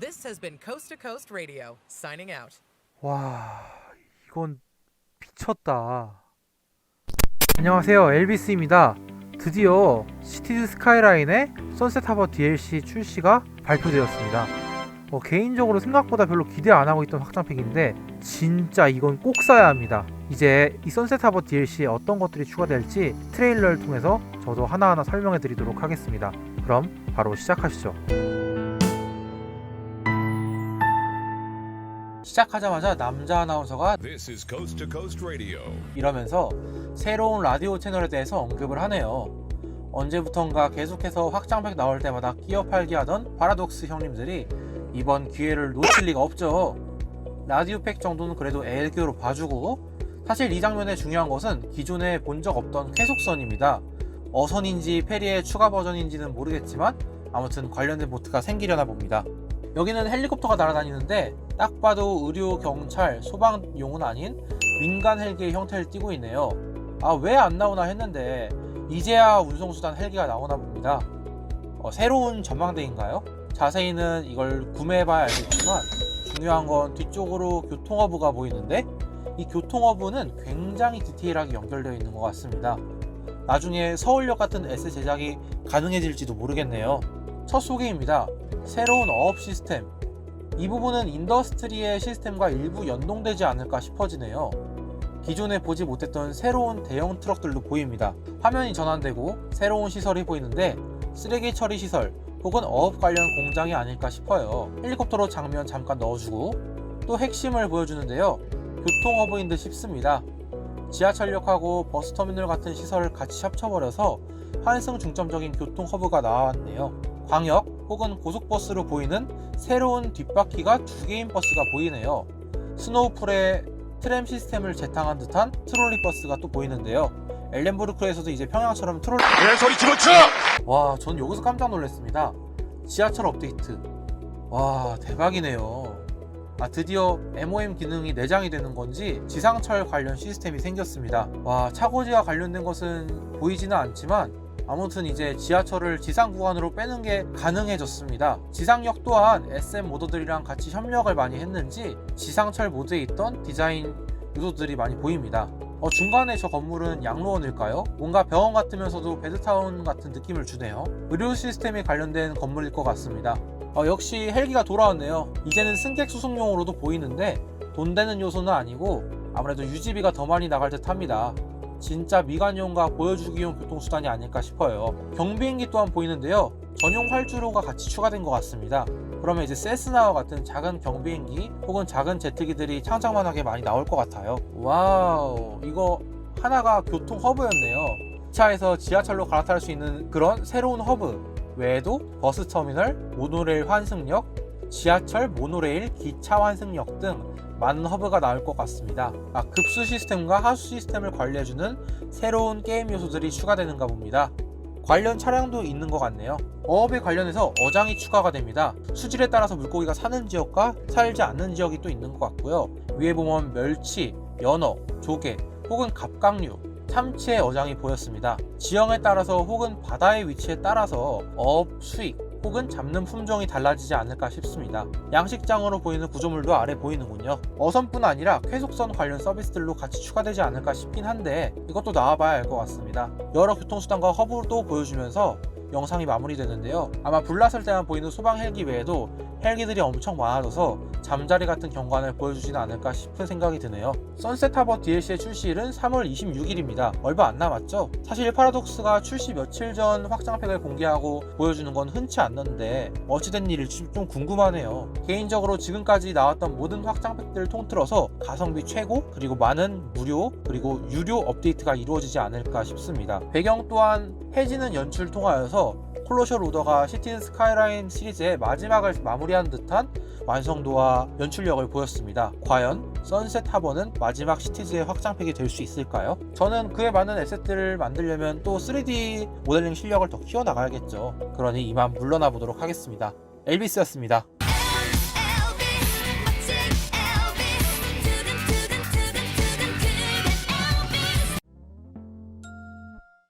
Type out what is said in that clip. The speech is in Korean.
This has been Coast to Coast Radio, signing out. 와, 이건 미쳤다. 안녕하세요, 엘비스입니다. 드디어 시티즈 스카이라인의 선셋 하버 DLC 출시가 발표되었습니다. 어, 개인적으로 생각보다 별로 기대 안 하고 있던 확장팩인데 진짜 이건 꼭 사야 합니다. 이제 이 선셋 하버 DLC에 어떤 것들이 추가될지 트레일러를 통해서 저도 하나하나 설명해 드리도록 하겠습니다. 그럼 바로 시작하시죠. 시작하자마자 남자 아나운서가 Coast Coast. 이러면서 새로운 라디오 채널에 대해서 언급을 하네요. 언제부턴가 계속해서 확장팩 나올 때마다 끼어 팔기 하던 파라독스 형님들이 이번 기회를 놓칠 리가 없죠. 라디오 팩 정도는 그래도 애교로 봐주고 사실 이 장면의 중요한 것은 기존에 본 적 없던 쾌속선입니다. 어선인지 페리의 추가 버전인지는 모르겠지만 아무튼 관련된 보트가 생기려나 봅니다. 여기는 헬리콥터가 날아다니는데 딱 봐도 의료, 경찰, 소방용은 아닌 민간 헬기의 형태를 띠고 있네요. 아, 왜 안 나오나 했는데, 이제야 운송수단 헬기가 나오나 봅니다. 어, 새로운 전망대인가요? 자세히는 이걸 구매해봐야 알겠지만, 중요한 건 뒤쪽으로 교통허브가 보이는데, 이 교통허브는 굉장히 디테일하게 연결되어 있는 것 같습니다. 나중에 서울역 같은 S 제작이 가능해질지도 모르겠네요. 첫 소개입니다. 새로운 어업 시스템. 이 부분은 인더스트리의 시스템과 일부 연동되지 않을까 싶어지네요. 기존에 보지 못했던 새로운 대형 트럭들도 보입니다. 화면이 전환되고 새로운 시설이 보이는데 쓰레기 처리 시설 혹은 어업 관련 공장이 아닐까 싶어요. 헬리콥터로 장면 잠깐 넣어주고 또 핵심을 보여주는데요. 교통 허브인 듯 싶습니다. 지하철역하고 버스터미널 같은 시설을 같이 합쳐버려서 환승 중점적인 교통 허브가 나왔네요. 광역 혹은 고속버스로 보이는 새로운 뒷바퀴가 두 개인 버스가 보이네요. 스노우풀에 트램 시스템을 재탕한 듯한 트롤리 버스가 또 보이는데요. 엘렌부르크에서도 이제 평양처럼 트롤리 소리 집어쳐! 와, 전 여기서 깜짝 놀랐습니다. 지하철 업데이트. 와, 대박이네요. 아, 드디어 MOM 기능이 내장이 되는 건지 지상철 관련 시스템이 생겼습니다. 와, 차고지와 관련된 것은 보이지는 않지만 아무튼 이제 지하철을 지상 구간으로 빼는 게 가능해졌습니다. 지상역 또한 SM 모더들이랑 같이 협력을 많이 했는지 지상철 모드에 있던 디자인 요소들이 많이 보입니다. 어, 중간에 저 건물은 양로원일까요? 뭔가 병원 같으면서도 베드타운 같은 느낌을 주네요. 의료 시스템이 관련된 건물일 것 같습니다. 어, 역시 헬기가 돌아왔네요. 이제는 승객 수송용으로도 보이는데 돈 되는 요소는 아니고 아무래도 유지비가 더 많이 나갈 듯 합니다. 진짜 미관용과 보여주기용 교통수단이 아닐까 싶어요. 경비행기 또한 보이는데요. 전용 활주로가 같이 추가된 것 같습니다. 그러면 이제 세스나와 같은 작은 경비행기 혹은 작은 제트기들이 창작만하게 많이 나올 것 같아요. 와우, 이거 하나가 교통 허브였네요. 차에서 지하철로 갈아탈 수 있는 그런 새로운 허브 외에도 버스 터미널, 모노레일 환승역, 지하철, 모노레일, 기차 환승역 등 많은 허브가 나올 것 같습니다. 아, 급수 시스템과 하수 시스템을 관리해주는 새로운 게임 요소들이 추가되는가 봅니다. 관련 차량도 있는 것 같네요. 어업에 관련해서 어장이 추가가 됩니다. 수질에 따라서 물고기가 사는 지역과 살지 않는 지역이 또 있는 것 같고요. 위에 보면 멸치, 연어, 조개 혹은 갑각류, 참치의 어장이 보였습니다. 지형에 따라서 혹은 바다의 위치에 따라서 어업 수익 혹은 잡는 품종이 달라지지 않을까 싶습니다. 양식장으로 보이는 구조물도 아래 보이는군요. 어선뿐 아니라 쾌속선 관련 서비스들로 같이 추가되지 않을까 싶긴 한데 이것도 나와봐야 알 것 같습니다. 여러 교통수단과 허브도 보여주면서 영상이 마무리되는데요. 아마 불났을 때만 보이는 소방 헬기 외에도 헬기들이 엄청 많아져서 잠자리 같은 경관을 보여주지는 않을까 싶은 생각이 드네요. 선셋 하버 DLC의 출시일은 3월 26일입니다. 얼마 안 남았죠? 사실 파라독스가 출시 며칠 전 확장팩을 공개하고 보여주는 건 흔치 않는데 어찌된 일일지 좀 궁금하네요. 개인적으로 지금까지 나왔던 모든 확장팩들을 통틀어서 가성비 최고 그리고 많은 무료 그리고 유료 업데이트가 이루어지지 않을까 싶습니다. 배경 또한 해지는 연출 통하여서 콜로셔 로더가 시티즈 스카이라인 시리즈의 마지막을 마무리한 듯한 완성도와 연출력을 보였습니다. 과연 선셋 하버는 마지막 시티즈의 확장팩이 될 수 있을까요? 저는 그에 맞는 에셋들을 만들려면 또 3D 모델링 실력을 더 키워나가야겠죠. 그러니 이만 물러나 보도록 하겠습니다. 엘비스였습니다.